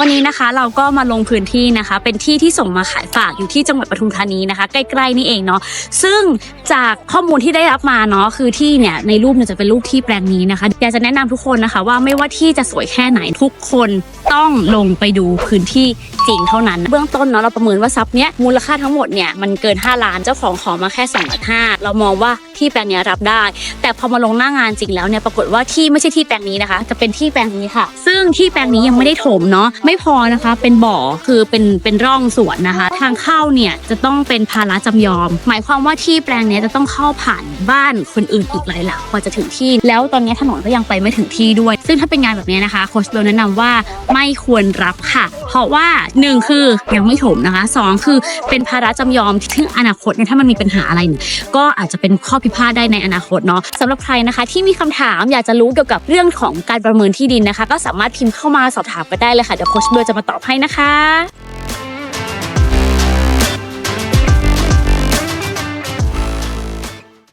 วันนี้นะคะเราก็มาลงพื้นที่นะคะ เป็นที่ที่ส่งมาขายฝากอยู่ที่จังหวัดปทุมธานีนะคะ ใกล้ๆนี่เองเนาะซึ่งจากข้อมูลที่ได้รับมาเนาะคือที่เนี่ยในรูปเนี่ยจะเป็นรูปที่แปลงนี้นะคะอยากจะแนะนำทุกคนนะคะ ว่าไม่ว่าที่จะสวยแค่ไหนทุกคนต้องลงไปดูพื้นที่จริงเท่านั้น เบื้องต้นเนาะเราประเมินว่าทรัพย์เนี้ยมูลค่าทั้งหมดเนี่ยมันเกิน 5 ล้านเจ้าของขอมาแค่2ล้านห้าเรามองว่าที่แปลงนี้รับได้ แต่พอมาลงหน้างานจริงแล้วเนี่ยปรากฏว่าที่ไม่ใช่ที่แปลงนี้นะคะ จะเป็นที่แปลงนี้ค่ะ ซึ่งที่แปลงนี้ยังไม่ได้ถมเนาะไม่พอนะคะ เป็นบ่อคือเป็นเป็นร่องสวนนะคะ ทางเข้าเนี่ยจะต้องเป็นภาระจำยอม หมายความว่าที่แปลงนี้จะต้องเข้าผ่านบ้านคนอื่นอีกหลายหลังกว่าจะถึงที่ แล้วตอนนี้ถนนก็ยังไปไม่ถึงที่ด้วยซึ่งถ้าเป็นงานแบบนี้นะคะโคชเบลแนะนำว่าไม่ควรรับค่ะ เพราะว่าหนึ่งคือยังไม่ถมนะคะสองคือเป็นภาระจำยอมที่อนาคตเนี่ยถ้ามันมีปัญหาอะไร ก็อาจจะเป็นข้อพิพาทได้ในอนาคตเนาะสำหรับใครนะคะ ที่มีคำถามอยากจะรู้เกี่ยวกับเรื่องของการประเมินที่ดินนะคะ ก็สามารถพิมพ์เข้ามาสอบถามกันได้เลยค่ะเดี๋ยวโค้ชเบลจะมาตอบให้นะคะ